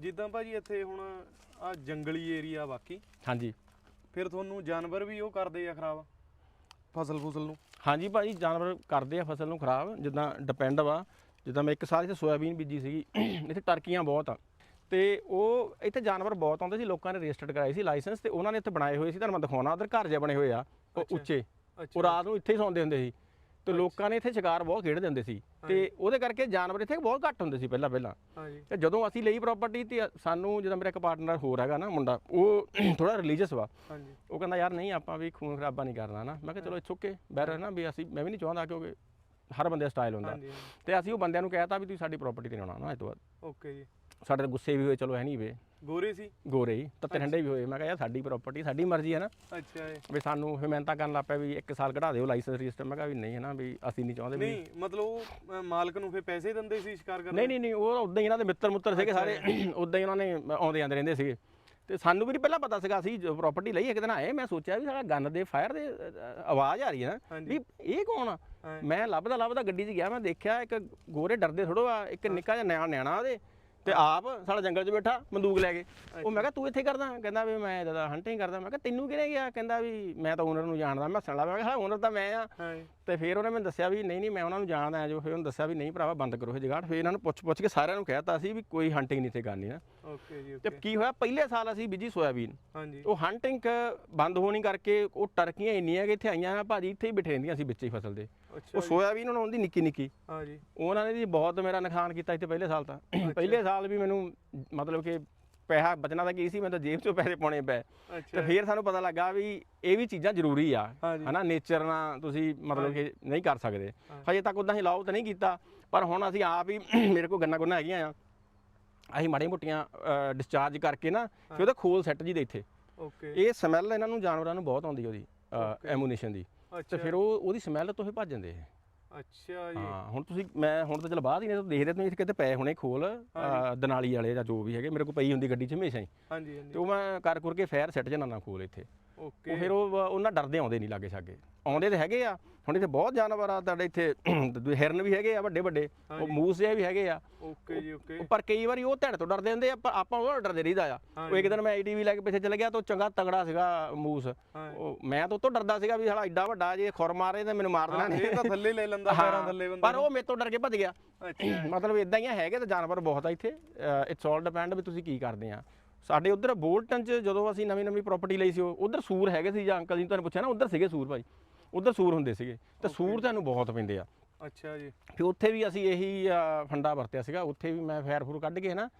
ਜਿੱਦਾਂ ਭਾਜੀ ਇੱਥੇ ਹੁਣ ਆ ਜੰਗਲੀ ਏਰੀਆ ਬਾਕੀ ਹਾਂਜੀ। ਫਿਰ ਤੁਹਾਨੂੰ ਜਾਨਵਰ ਵੀ ਉਹ ਕਰਦੇ ਆ ਖਰਾਬ? ਫਸਲ ਫੁਸਲ ਨੂੰ? ਹਾਂਜੀ ਭਾਜੀ ਜਾਨਵਰ ਕਰਦੇ ਆ ਫਸਲ ਨੂੰ ਖਰਾਬ। ਜਿੱਦਾਂ ਡਿਪੈਂਡ ਵਾ ਜਿੱਦਾਂ ਮੈਂ ਇੱਕ ਸਾਲ ਇੱਥੇ ਸੋਇਆਬੀਨ ਬੀਜੀ ਸੀਗੀ ਇੱਥੇ ਟਰਕੀਆਂ ਬਹੁਤ ਆ। ਤੇ ਉਹ ਇੱਥੇ ਜਾਨਵਰ ਬਹੁਤ ਆਉਂਦੇ ਸੀ ਲੋਕਾਂ ਨੇ ਰਜਿਸਟਰਡ ਕਰਾਏ ਸੀ ਲਾਇਸੈਂਸ ਤੇ ਉਹਨਾਂ ਨੇ ਇੱਥੇ ਬਣਾਏ ਹੋਏ ਸੀ। ਤੁਹਾਨੂੰ ਮੈਂ ਦਿਖਾਉਣਾ ਉਧਰ ਘਰ ਜਿਹਾ ਬਣੇ ਹੋਏ ਆ ਉਹ। ਉੱਚੇ। ਉਹ ਰਾਤ ਨੂੰ ਇੱਥੇ ਹੀ ਸੌਂਦੇ ਹੁੰਦੇ ਸੀ। ਤੇ ਲੋਕਾਂ ਨੇ ਇੱਥੇ ਸ਼ਿਕਾਰ ਬਹੁਤ ਖੇਡਦੇ ਹੁੰਦੇ ਸੀ। ਤੇ ਉਹਦੇ ਕਰਕੇ ਜਾਨਵਰ ਇੱਥੇ ਬਹੁਤ ਘੱਟ ਹੁੰਦੇ ਸੀ ਪਹਿਲਾਂ ਪਹਿਲਾਂ। ਹਾਂਜੀ। ਤੇ ਜਦੋਂ ਅਸੀਂ ਲਈ ਪ੍ਰਾਪਰਟੀ ਤੇ ਸਾਨੂੰ ਜਦੋਂ ਮੇਰਾ ਇੱਕ ਪਾਰਟਨਰ ਹੋਰ ਹੈਗਾ ਨਾ ਮੁੰਡਾ ਉਹ ਥੋੜਾ ਰਿਲੀਜੀਅਸ ਵਾ। ਹਾਂਜੀ। ਉਹ ਕਹਿੰਦਾ ਯਾਰ ਨਹੀਂ ਆਪਾਂ ਵੀ ਖੂਨ ਖਰਾਬਾ ਨਹੀਂ ਕਰਨਾ ਨਾ। ਮੈਂ ਕਿਹਾ ਚਲੋ ਇਟਸ ਓਕੇ ਬੈਰ ਹੈ ਨਾ ਵੀ ਅਸੀਂ ਮੈਂ ਵੀ ਨਹੀਂ ਚਾਹੁੰਦਾ ਕਿਉਂਕਿ ਹਰ ਬੰਦੇ ਦਾ ਸਟਾਈਲ ਹੁੰਦਾ। ਤੇ ਅਸੀਂ ਉਹ ਬੰਦਿਆਂ ਨੂੰ ਕਹਿਤਾ ਵੀ ਤੁਸੀਂ ਸਾਡੀ ਪ੍ਰਾਪਰਟੀ ਤੇ ਨਹੀਂ ਆਉਣਾ ਨਾ ਇਹ ਤੋਂ ਬਾਅਦ। ਓਕੇ ਜੀ। ਸਾਡੇ ਤਾਂ ਗੁੱਸੇ ਵੀ ਹੋਏ ਚਲੋ ਐ ਨਹੀਂ ਵੇ। ਗੋਰੇ ਸੀ? ਗੋਰੇ ਹੀ ਤੱਤੇ ਠੰਡੇ ਵੀ ਹੋਏ। ਮੈਂ ਕਿਹਾ ਯਾਰ ਸਾਡੀ ਪ੍ਰਾਪਰਟੀ ਸਾਡੀ ਮਰਜ਼ੀ ਹੈ ਨਾ। ਅੱਛਾ ਜੀ ਵੀ ਸਾਨੂੰ ਫਿਰ ਮਿਹਨਤਾਂ ਕਰਨ ਲੱਗ ਪਿਆ ਵੀ ਇੱਕ ਸਾਲ ਕਢਾ ਦਿਓ ਲਾਇਸੈਂਸ ਰਜਿਸਟਰ ਮੈਂ ਕਿਹਾ ਵੀ ਨਹੀਂ ਹੈ ਨਾ ਵੀ ਅਸੀਂ ਨਹੀਂ ਚਾਹੁੰਦੇ ਵੀ। ਨਹੀਂ ਮਤਲਬ ਉਹ ਅ, ਮਾਲਕ ਨੂੰ ਫਿਰ ਪੈਸੇ ਦਿੰਦੇ ਸੀ ਸ਼ਿਕਾਰ ਕਰਨ? ਨਹੀਂ ਨਹੀਂ ਨਹੀਂ ਉਹ ਉਦਾਂ ਹੀ ਇਹਨਾਂ ਦੇ ਮਿੱਤਰ ਮੁੱਤਰ ਸੀਗੇ ਸਾਰੇ। ਉਦਾਂ ਹੀ ਉਹਨਾਂ ਨੇ ਆਉਂਦੇ ਜਾਂਦੇ ਰਹਿੰਦੇ ਸੀਗੇ। ਤੇ ਸਾਨੂੰ ਵੀ ਨਹੀਂ ਪਹਿਲਾਂ ਪਤਾ ਸੀਗਾ ਅਸੀਂ ਪ੍ਰਾਪਰਟੀ ਲਈ ਇੱਕ ਦਿਨ ਆਏ। ਮੈਂ ਸੋਚਿਆ ਵੀ ਸਾਡਾ ਗਨ ਦੇ ਫਾਇਰ ਦੇ ਅ, ਅ, ਆਵਾਜ਼ ਆ ਰਹੀ ਹੈ ਨਾ। ਹਾਂਜੀ। ਵੀ ਇਹ ਕੌਣ ਆ? ਹਾਂ। ਮੈਂ ਲੱਭਦਾ ਲੱਭਦਾ ਗੱਡੀ 'ਚ ਗਿਆ ਮੈਂ ਦੇਖਿਆ ਇੱਕ ਗੋਰੇ ਡਰਦੇ ਥੋੜੋ ਆ ਇੱਕ ਨਿੱਕਾ ਜਿਹਾ ਨਿਆ ਨਿਆਣਾ ਉਹਦੇ। ਤੇ ਆਪ ਸਾਡਾ ਜੰਗਲ 'ਚ ਬੈਠਾ ਬੰਦੂਕ ਲੈ ਕੇ। ਉਹ ਮੈਂ ਕਿਹਾ ਤੂੰ ਇੱਥੇ ਕਰਦਾ? ਕਹਿੰਦਾ ਵੀ ਮੈਂ ਇਹਦਾ ਹੰਟਿੰਗ ਕਰਦਾ। ਮੈਂ ਕਿਹਾ ਤੈਨੂੰ ਕਿਹਨੇ ਗਿਆ ਕਹਿੰਦਾ ਵੀ ਮੈਂ ਤਾਂ ਓਨਰ ਨੂੰ ਜਾਣਦਾ। ਮੈਂ ਹੱਸਣ ਲੱਗਾ ਮੈਂ ਕਿਹਾ ਓਨਰ ਤਾਂ ਮੈਂ ਆ। ਤੇ ਫਿਰ ਉਹਨੇ ਮੈਨੂੰ ਦੱਸਿਆ ਵੀ ਨਹੀਂ ਨਹੀਂ ਮੈਂ ਉਹਨਾਂ ਨੂੰ ਜਾਣਦਾ ਜੋ ਫਿਰ ਉਹਨੂੰ ਦੱਸਿਆ ਵੀ ਨਹੀਂ ਭਰਾਵਾ ਬੰਦ ਕਰੋ ਇਹ ਜਗਾੜ। ਫਿਰ ਇਹਨਾਂ ਨੂੰ ਪੁੱਛ ਪੁੱਛ ਕੇ ਸਾਰਿਆਂ ਨੂੰ ਕਹਿਤਾ ਸੀ ਵੀ ਕੋਈ ਹੰਟਿੰਗ ਨਹੀਂ ਤੇ ਕਰਨੀ ਨਾ। ਓਕੇ ਜੀ ਤੇ ਕੀ ਹੋਇਆ? ਪਹਿਲੇ ਸਾਲ ਅਸੀਂ ਬੀਜੀ ਸੋਇਆਬੀਨ। ਹਾਂਜੀ। ਉਹ ਹੰਟਿੰਗ ਬੰਦ ਹੋਣੀ ਕਰਕੇ ਉਹ ਟਰਕੀਆਂ ਇੰਨੀਆਂ ਕਿ ਇੱਥੇ ਆਈਆਂ ਨਾ ਭਾਜੀ ਇੱਥੇ ਹੀ ਬਿਠੇ ਰਹਿੰਦੀਆਂ ਸੀ ਵਿੱਚ ਹੀ ਫਸਲ ਦੇ। ਉਹ ਸੋਇਆਬੀਨ ਉਹਨਾਂ ਹੁੰਦੀ ਨਿੱਕੀ ਨਿੱਕੀ ਹਾਂ ਜੀ। ਉਹਨਾਂ ਨੇ ਜੀ ਬਹੁਤ ਮੇਰਾ ਨੁਕਸਾਨ ਕੀਤਾ ਇੱਥੇ ਪਹਿਲੇ ਸਾਲ ਤਾਂ। ਪਹਿਲੇ ਸਾਲ ਵੀ ਮੈਨੂੰ ਮਤਲਬ ਕਿ ਪੈਸਾ ਬਚਣਾ ਤਾਂ ਕੀ ਸੀ ਮੈਂ ਤਾਂ ਜੇਬ ਚੋਂ ਪੈਸੇ ਪਾਉਣੇ ਪਏ। ਤੇ ਫਿਰ ਸਾਨੂੰ ਪਤਾ ਲੱਗਾ ਵੀ ਇਹ ਵੀ ਚੀਜ਼ਾਂ ਜ਼ਰੂਰੀ ਆ। ਹਨਾ ਨੇਚਰ ਨਾਲ ਤੁਸੀਂ ਮਤਲਬ ਕਿ ਨਹੀਂ ਕਰ ਸਕਦੇ। ਹਜੇ। ਤੱਕ ਉਦਾਂ ਹੀ ਲਾਓ ਤਾਂ ਨਹੀਂ ਕੀਤਾ ਪਰ ਹੁਣ ਅਸੀਂ ਆਪ ਹੀ ਮੇਰੇ ਕੋਲ ਗੰਨਾ ਗੁੰਨਾ ਹੈਗੀਆਂ ਆ। ਅਸੀਂ ਮਾੜੀ ਮੋਟੀਆਂ ਡਿਸਚਾਰਜ ਕਰਕੇ ਨਾ ਫਿਰ ਉਹਦਾ ਖੋਲ ਸੈੱਟ ਜੀ ਦੇ ਇੱਥੇ। ਓਕੇ ਇਹ ਸਮੈਲ ਇਹਨਾਂ ਨੂੰ ਜਾਨਵਰਾਂ ਨੂੰ ਬਹੁਤ ਆਉਂਦੀ ਉਹਦੀ ਐਮੂਨੇਸ਼ਨ ਦੀ। ਤੇ ਫਿਰ ਉਹ ਉਹਦੀ ਸਮੈਲ ਤੋਂ ਹੀ ਭੱਜ ਜਾਂਦੇ ਇਹ। ਅੱਛਾ ਜੀ। ਹਾਂ ਹੁਣ ਤੁਸੀਂ ਮੈਂ ਹੁਣ ਤਾਂ ਚਲ ਬਾਅਦ ਹੀ ਨੇ ਤੁਸੀਂ ਦੇਖਦੇ ਤੁਸੀਂ ਇੱਥੇ ਕਿਤੇ ਪਏ ਹੋਣੇ ਖੋਲ ਦਨਾਲੀ ਵਾਲੇ ਜਾਂ ਜੋ ਵੀ ਹੈਗੇ ਮੇਰੇ ਕੋਲ ਪਈ ਹੁੰਦੀ ਗੱਡੀ 'ਚ ਹਮੇਸ਼ਾ ਹੀ। ਹਾਂਜੀ ਹਾਂਜੀ। ਤੇ ਉਹ ਮੈਂ ਕਰ ਕਰ ਕੇ ਫੇਰ ਸੈੱਟ ਜਨਾ ਨਾ ਖੋਲ ਇੱਥੇ। ਉਹ ਫਿਰ ਉਹ ਉਹਨਾਂ ਡਰਦੇ ਆਉਂਦੇ ਨਹੀਂ ਲਾਗੇ ਛਾਗੇ। ਆਉਂਦੇ ਤੇ ਹੈਗੇ ਆ ਹੁਣ ਇੱਥੇ ਬਹੁਤ ਜਾਨਵਰ ਆ ਤੁਹਾਡੇ ਇੱਥੇ ਹਿਰਨ ਵੀ ਹੈਗੇ ਆ ਵੱਡੇ ਵੱਡੇ ਉਹ ਮੂਸ ਜਿਹੇ ਵੀ ਹੈਗੇ ਆ। ਓਕੇ ਜੀ ਓਕੇ। ਪਰ ਕਈ ਵਾਰੀ ਉਹ ਧੜ ਤੋਂ ਡਰਦੇ ਹੁੰਦੇ ਆ ਪਰ ਆਪਾਂ ਉਹ ਡਰਦੇ ਰਹੀਦਾ ਆ। ਉਹ ਇੱਕ ਦਿਨ ਮੈਂ ਆਈਟੀਵੀ ਲੈ ਕੇ ਪਿੱਛੇ ਚਲ ਗਿਆ ਤਾਂ ਚੰਗਾ ਤਗੜਾ ਸੀਗਾ ਮੂਸ। ਉਹ ਮੈਂ ਤਾਂ ਉਹ ਤੋਂ ਡਰਦਾ ਸੀਗਾ ਵੀ ਸਾਲਾ ਐਡਾ ਵੱਡਾ ਜੇ ਖੁਰ ਮਾਰੇ ਤੇ ਮੈਨੂੰ ਮਾਰ ਦੇਣਾ ਇਹ ਤਾਂ ਥੱਲੇ ਲੈ ਲੈਂਦਾ ਪੈਰਾਂ ਥੱਲੇ ਬੰਦਾ। ਪਰ ਉਹ ਮੇਰੇ ਤੋਂ ਡਰ ਕੇ ਭੱਜ ਗਿਆ। ਅੱਛਾ। ਮਤਲਬ ਇਦਾਂ ਹੀ ਹੈਗੇ ਤਾਂ ਜਾਨਵਰ ਬਹੁਤ ਆ ਇੱਥੇ। ਇਟਸ ਆਲ ਡਿਪੈਂਡ ਵੀ ਤੁਸੀਂ ਕੀ ਕਰਦੇ ਆ। ਸਾਡੇ ਉਧਰ ਬੋਲਟਨ ਚ ਜਦੋਂ ਅਸੀਂ ਨਵੀਂ ਨਵੀਂ ਪ੍ਰਾਪਰਟੀ ਲਈ ਸੀ ਉਧਰ ਸੂਰ ਹੈਗੇ ਸੀ ਜਾਂ ਅੰਕਲ ਜੀ ਨੇ ਤੁਹਾਨੂੰ ਪੁੱਛਿਆ ਨਾ ਉਧਰ ਸੀਗੇ ਸੂਰ ਭਾਈ। ਉਧਰ ਸੂਰ ਹੁੰਦੇ ਸੀਗੇ। ਤੇ ਸੂਰ ਤੁਹਾਨੂੰ ਬਹੁਤ ਪੈਂਦੇ ਆ। ਅੱਛਾ ਜੀ। ਫਿਰ ਉੱਥੇ ਵੀ ਅਸੀਂ ਇਹੀ ਫੰਡਾ ਵਰਤਿਆ ਸੀਗਾ। ਉੱਥੇ ਵੀ ਮੈਂ ਫੈਰ ਫੂਰ ਕੱਢ ਕੇ ਨਾ